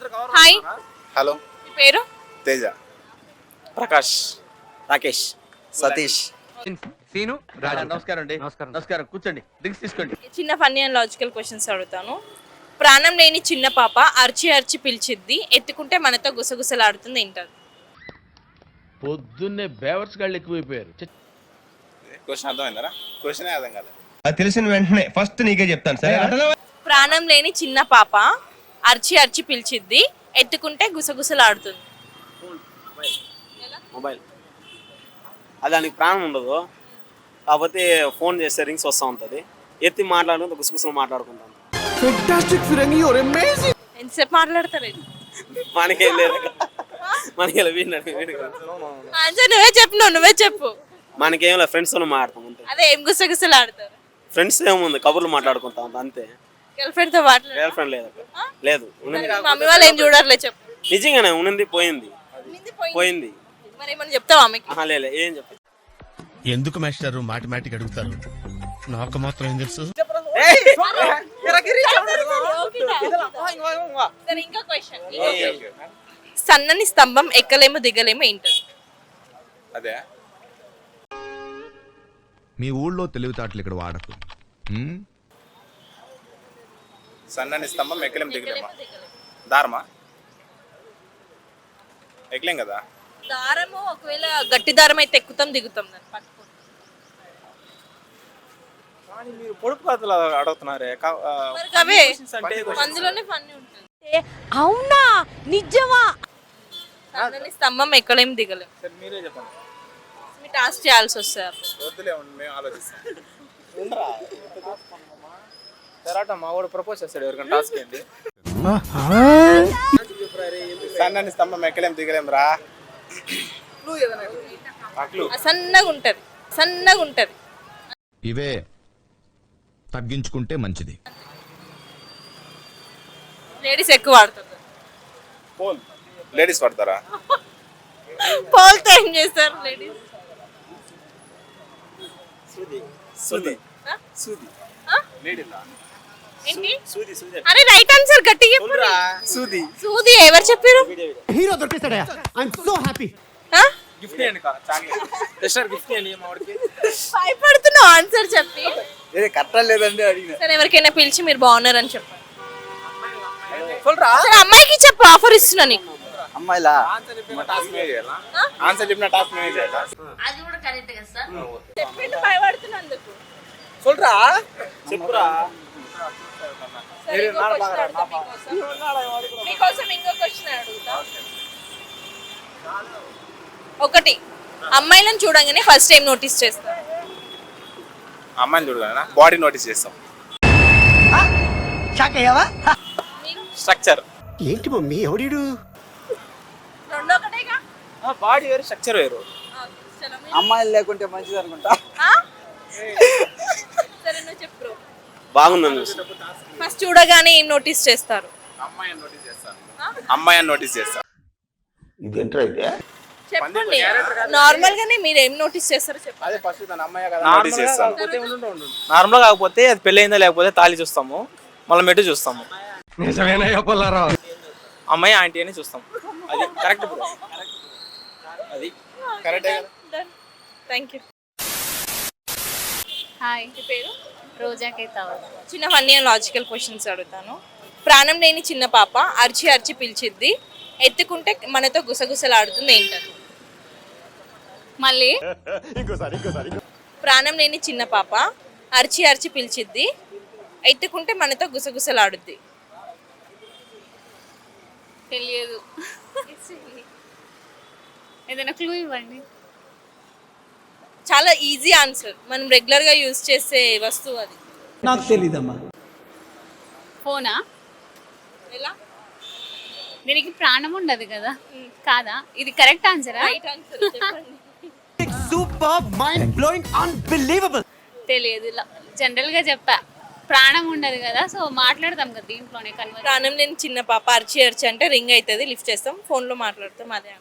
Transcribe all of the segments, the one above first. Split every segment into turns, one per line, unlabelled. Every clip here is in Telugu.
హాయ్
హలో
మీ పేరు?
తేజ.
ప్రకాష్.
రాకేష్. సతీష్.
సీను నమస్కారం అండి. నమస్కారం. నమస్కారం. కూర్చోండి. డ్రింక్స్ తీసుకోండి.
చిన్న ఫన్నీ అండ్ లాజికల్ క్వశ్చన్స్ అడుగుతాను. ప్రాణం లేని చిన్న పాప అర్చి అర్చి పిలిచిద్ది. ఎత్తుకుంటే మనతో గుసగుసలాడుతుంది ఏంటది
పొద్దున్నే బేవర్స్ గాళ్ళు ఎక్కువైపోయారు.
క్వశ్చన్ అర్థమైందరా? క్వశ్చన్ అర్థం కాలేదు.
తెలిసిన వెంటనే ఫస్ట్ నీకే చెప్తాను సరే
ప్రాణం లేని చిన్న పాప అర్చి అర్చి పిలిచిద్ది. ఎత్తుకుంటే గుసగుసలాడుతుంది.
మొబైల్. అది దానికి ప్రాణం ఉండదు. కాకపోతే ఫోన్ చేస్తే రింగ్స్ వస్తూ ఉంటుంది. ఎత్తి మాట్లాడుకుంటే గుసగుసలు మాట్లాడుకుంటాం
ఎంతసేపు మాట్లాడతారు?
మనకేం లేదు. మనకి
నువ్వే చెప్పు నువ్వు నువ్వే చెప్పు.
మనకేం లేదు. ఫ్రెండ్స్తో మాట్లాడతాం అంతే.
అదే ఏం గుసగుసలాడతారు?
ఫ్రెండ్స్ ఏముంది? కబుర్లు మాట్లాడుకుంటాం అంతే.
గర్ల్ ఫ్రెండ్తో మాట్లాడు
గర్ల్ ఫ్రెండ్ లేదు లేదు. ఉన్నది.
మమ్మీ వాళ్ళు ఏం చూడర్లే చెప్పు.
నిజంగానే ఉన్నది పోయింది.
పోయింది.
పోయింది.
మరి ఏమన్నా చెప్తావా ఆమెకి?
ఏం చెప్పి.
ఎందుకు మాస్టారు మాటిమాటికి అడుగుతారు? నాకు మాత్రం ఏం తెలుసు?
సరే, ఇంకో క్వశ్చన్ సన్నని స్తంభం ఎక్కలేమో దిగలేమో ఏంటది?
అదే.
మీ ఊళ్ళో తెలివితేటలు ఇక్కడ వాడకు?
సన్నని స్తంభం ఎక్కలేం దిగలేమా? దారమా? ఎక్కలేం కదా?
దారము ఒకవేళ గట్టి దారం అయితే ఎక్కుతాం దిగుతాం దాన్ని పట్టుకొని
కానీ మీరు పొడుపు కథలు అడుగుతున్నారే.
అవే అందులోనే ఫన్నీ ఉంటుంది. అవునా? నిజమా? సన్నని స్తంభం ఎక్కలేం దిగలేం.
సరే మీరే చెప్పండి.
మీ టాస్క్ చేయాల్సి వస్తుంది. అప్పుడు.
వద్దులే ఉండు, మేము ఆలోచిస్తాం.
తర్వాత మా వాడు ప్రపోజ్ చేస్తాడు ఎవరికైనా టాస్క్ ఏంటి?
సన్నని స్తంభం ఎక్కలేం దిగలేం రా.
సన్నగా ఉంటది సన్నగా ఉంటది.
ఇవే తగ్గించుకుంటే మంచిది.
లేడీస్ ఎక్కువ వాడుతారు.
పోల్ లేడీస్ పడతారా
పోల్తో ఏం చేస్తారు లేడీస్
సూది సూది సూది
అరే రైట్ ఆన్సర్ గట్టిగా చెప్పు.
సూది.
సూది ఎవరు చెప్పారు
హీరో దొరికేస్తాడా ఐఎమ్ సో హ్యాపీ
ఆ?
గిఫ్ట్ ఇవ్వండి చాక్లెట్ సిస్టర్ గిఫ్ట్ ఇవ్వండి మా వాడికి.
భయపడుతున్నావు ఆన్సర్ చెప్పి.
ఏది కరెక్ట్ లేదండి అడిగిన.
సరే ఎవరికైనా పిలిచి మీరు బాగున్నారని చెప్పండి సరే అమ్మాయికి చెప్పు ఆఫర్ ఇస్తున్నా నీకు.
అమ్మాయిలా?
ఆన్సర్ చెప్పిన టాస్క్
మేమే చేయాలా?
చెప్పిండు భయపడుతున్నందుకు.
చెప్పురా.
మీకోసం. ఇంకో క్వశ్చన్ అడుగుతా. ఒకటి అమ్మాయిలను చూడంగానే ఫస్ట్ టైం నోటీస్ చేస్తారు
అమ్మాయిని చూడగానే బాడీ నోటీస్ చేస్తాం.
షాక్ అయ్యావా
స్ట్రక్చర్
ఏంటి మమ్మీ ఎవడీడు?
రెండో ఒకటేగా?
బాడీ వేరు స్ట్రక్చర్ వేరు.
అమ్మాయిలు లేకుంటే మంచిది అనుకుంటా
ఆ? సరే నువ్వు చెప్పు
బాగుందని
ఫస్ట్ చూడగానే ఏం నోటీస్ చేస్తారు?
అమ్మాయిని నోటీస్ అమ్మాయిని నోటీస్ చేస్తాను
చెప్పండి. నార్మల్ గానే మీరు ఏం నోటీస్ చేస్తారో చెప్పండి.
అమ్మాయి
నార్మల్ కాకపోతే అది పెళ్ళయిందా లేకపోతే తాళి చూస్తాము. మళ్ళీ మెట్టు చూస్తాము. అమ్మాయి ఆంటీ అని చూస్తాం అది కరెక్ట్ అది
కరెక్టే కదా?
Thank you
hi.
పేరు?
రోజా కేతావత్
చిన్న ఫన్నీ లాజికల్ క్వశ్చన్స్ అడుగుతాను. ప్రాణం లేని చిన్న పాప అరిచి అరిచి పిలిచిద్ది. ఎత్తుకుంటే మనతో గుసగుసలాడుతుంది ఏంటది?
మళ్ళీ?
ప్రాణం లేని చిన్న పాప అరిచి అరిచి పిలిచిద్ది. ఎత్తుకుంటే మనతో గుసగుసలాడుద్ది.
తెలియదు. ఏదైనా క్లూ ఇవ్వండి.
చాలా ఈజీ ఆన్సర్ మనం రెగ్యులర్గా యూజ్ చేసే వస్తువు అది.
నాకు తెలీదమ్మా.
ఫోనా?
ఎలా?
దీనికి ప్రాణం ఉండదు కదా. కాదా? ఇది కరెక్ట్ ఆన్సరా
రైట్ ఆన్సర్ చెప్పండి.
సూపర్ మైండ్ బ్లోయింగ్ అన్బిలీవబుల్
తెలియదు ఇలా. జనరల్గా చెప్పా. ప్రాణం ఉండదు కదా సో మాట్లాడతాం కదా దీంట్లోనే కన్వర్ట్
ప్రాణం లేని చిన్న పాప అరిచి అరిచి అంటే రింగ్ అవుతుంది లిఫ్ట్ చేస్తాం ఫోన్లో మాట్లాడతాం అదే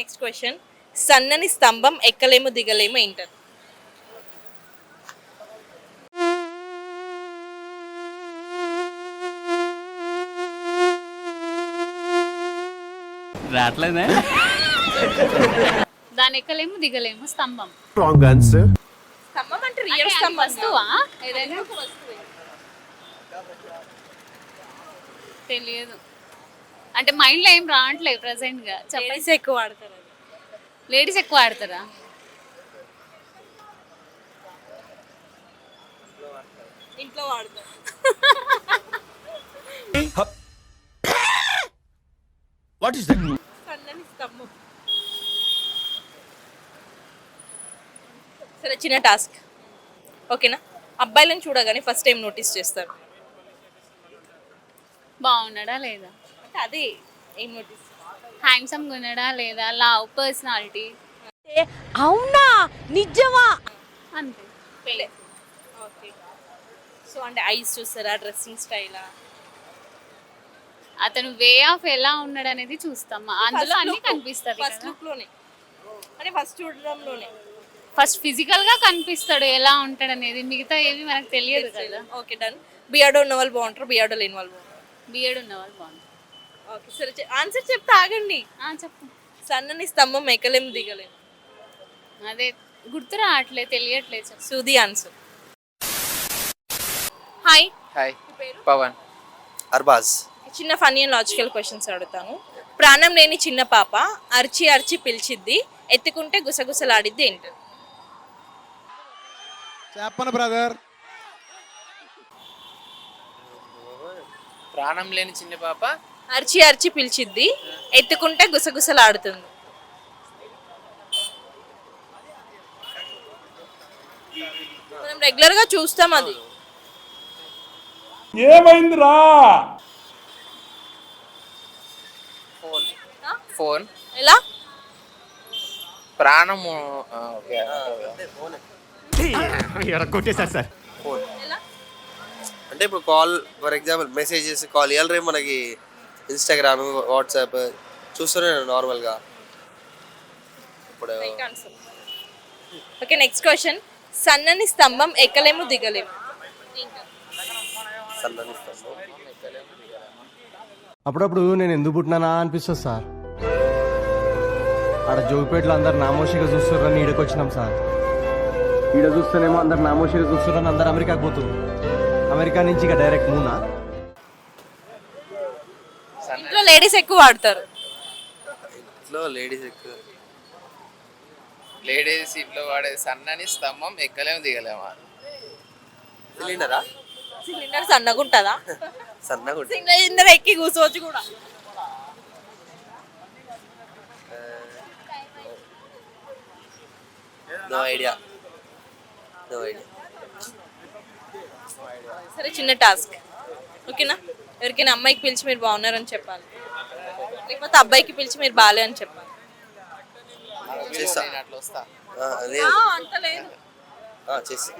నెక్స్ట్ క్వశ్చన్ సన్నని స్తంభం ఎక్కలేమో దిగలేమో ఏంటది?
రావట్లేదే?
దాని ఎక్కలేము దిగలేము స్తంభం.
రాంగ్ ఆన్సర్
స్తంభం అంటే రియల్ స్తంభం
వస్తువా? ఏదైనా? తెలియదు. అంటే మైండ్లో ఏం రావట్లేదు ప్రెసెంట్గా. చెప్పండి.
లేడీస్ ఎక్కువ వాడతారు.
లేడీస్ ఎక్కువ ఆడతారా?
ఇంట్లో
వాట్ ఈస్ దట్
స్తంభం. సరే చిన్న టాస్క్. ఓకేనా? అబ్బాయిలను చూడగానే ఫస్ట్ టైం నోటీస్ చేస్తారు.
బాగున్నాడా లేదా?
అంటే అదే ఏం నోటీస్
హ్యాండ్సమ్ ఉన్నాడా లేదా? లవ్ పర్సనాలిటీ
అవునా? నిజమా?
అంతే.
ఓకే సో అంటే ఐస్ చూస్తారా? డ్రెస్సింగ్ స్టైలా
అతను వే ఆఫ్ ఎలా ఉన్నాడు అనేది చూస్తాం అందులో అన్ని కనిపిస్తుంది
ఫస్ట్ లుక్లోనే అంటే ఫస్ట్ చూడడంలోనే.
ఫస్ట్ ఫిజికల్గా కనిపిస్తాడు ఎలా ఉంటాడు అనేది మిగతా ఏవి మనకు తెలియదు కదా.
ఓకే డన్ బియాడో ఉన్న వాళ్ళు బాగుంటారు బియాడో లేని వాళ్ళు బాగుంటారు.
బియర్డ్ ఉన్న వాళ్ళు బాగుంది
ఓకే సరే ఆన్సర్ చెప్తే ఆగండి.
ఆ, చెప్పు.
సన్నని స్తంభం ఎక్కలేం దిగలేం.
అదే గుర్తు రావట్లేదు తెలియట్లేదు చెప్పు.
సుది ఆన్సర్. హాయ్
హాయ్
పేరు?
పవన్.
అర్బాజ్.
చిన్న ఫనీ అండ్ లాజికల్ క్వశ్చన్స్ అడుగుతాను. ప్రాణం లేని చిన్న పాప అరిచి అరిచి పిలిచిద్ది ఎత్తుకుంటే గుసగుసలాడిద్ది ఏంటి?
చెప్పను బ్రదర్.
ప్రాణం లేని చిన్న పాప
అరిచి అరిచి పిలిచిద్ది. ఎత్తుకుంటే గుసగుసలాడుతుంది. మనం రెగ్యులర్గా చూస్తాం అది.
ఫోన్.
ఆ?
ఫోన్.
ఎలా?
ప్రాణము
కొట్టేశారు సార్?
ఎలా?
అంటే ఇప్పుడు కాల్ ఫర్ ఎగ్జాంపుల్ మెసేజ్ చేసి కాల్ ఇవ్వాలి రేపు మనకి. ఇన్స్టాగ్రామ్ వాట్సాప్ చూస్తూనే నార్మల్గా ఇప్పుడు
right answer okay next question సన్నని స్తంభం ఎక్కలేము దిగలేము.
సన్నని స్తంభం.
అప్పుడప్పుడు నేను ఎందుకు పుట్టినానా అనిపిస్తుంది సార్. ఆడ జోగిపేటలో అందరు నామోషిగా చూస్తున్నారని ఈడకి వచ్చినాం సార్. ఈడ చూస్తేనేమో అందరు నామోషిగా చూస్తున్నారని అందరు అమెరికాకి పోతున్నారు అమెరికా నుంచి ఇక డైరెక్ట్ మూనా?
లేడీస్ ఎక్కువ వాడతారు.
ఇంట్లో లేడీస్ ఎక్కువ.
లేడీస్ ఇంట్లో వాడే సన్నని స్తంభం ఎక్కలేము దిగలేమా.
సిలిండరా?
సిలిండర్ సన్నగా ఉంటుందా?
సన్నగా ఉంటుంది.
సిలిండర్ ఎక్కి కూర్చోవచ్చు కూడా.
నో ఐడియా నో ఐడియా
సరే చిన్న టాస్క్. ఓకేనా? ఎవరికైనా అమ్మాయికి పిలిచి మీరు బాగున్నారని చెప్పాలి. లేకపోతే అబ్బాయికి పిలిచి మీరు బాగాలే అని చెప్పాలి
చేస్తా.
నేను అట్లా వస్తా.
ఆ, లేదు.
ఆ, అంత లేదు.
ఆ, చేసి.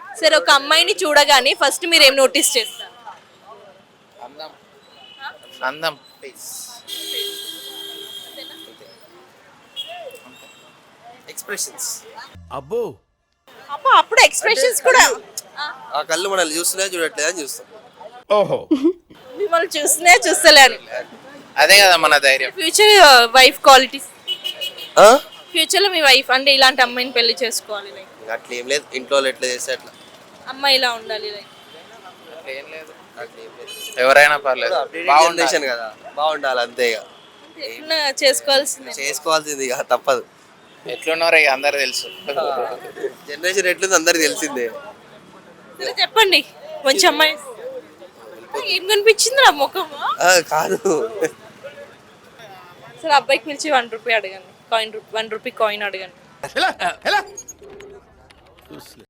సరే ఒక అమ్మాయిని చూడగానే ఫస్ట్ మీరు ఏం నోటీస్ చేస్తారు?
అందం. అందం
ఎక్స్ప్రెషన్స్
అబ్బో.
అబ్బా అప్పుడు ఎక్స్ప్రెషన్స్ కూడా ఆ,
కళ్ళు మనల్ని చూస్తున్నా చూడట్లేదు అని చూస్తాం.
ఓహో.
మిమ్మల్ని చూస్తూనే చూస్తలేను.
అదే కదా మన ధైర్యం.
ఫ్యూచర్ వైఫ్ క్వాలిటీస్
ఆ?
ఫ్యూచర్లో మీ వైఫ్ అంటే ఇలాంటి అమ్మాయిని పెళ్ళి చేసుకోవాలి. లైక్
అట్లా ఏం లేదు. ఇంట్లో ఎట్లా చేస్తే అట్లా.
అమ్మాయి ఇలా ఉండాలి లైక్
ఏం లేదు ఎవరైనా పర్లేదు.
జనరేషన్ కదా. బాగుండాలి అంతే ఇక.
ఎట్లా చేసుకోవాల్సిందే.
చేసుకోవాల్సింది ఇక తప్పదు.
ఎట్లున్నారో ఇక అందరు తెలుసు.
జనరేషన్ ఎట్లుంది అందరికి తెలిసిందే.
సరే చెప్పండి. మంచి అమ్మాయి. ఏం కనిపించింది నా ముఖము?
ఆ, కాదు.
సరే అబ్బాయికి పిలిచి వన్ రూపీ అడగండి. Coin rupee one rupee coin అడగండి.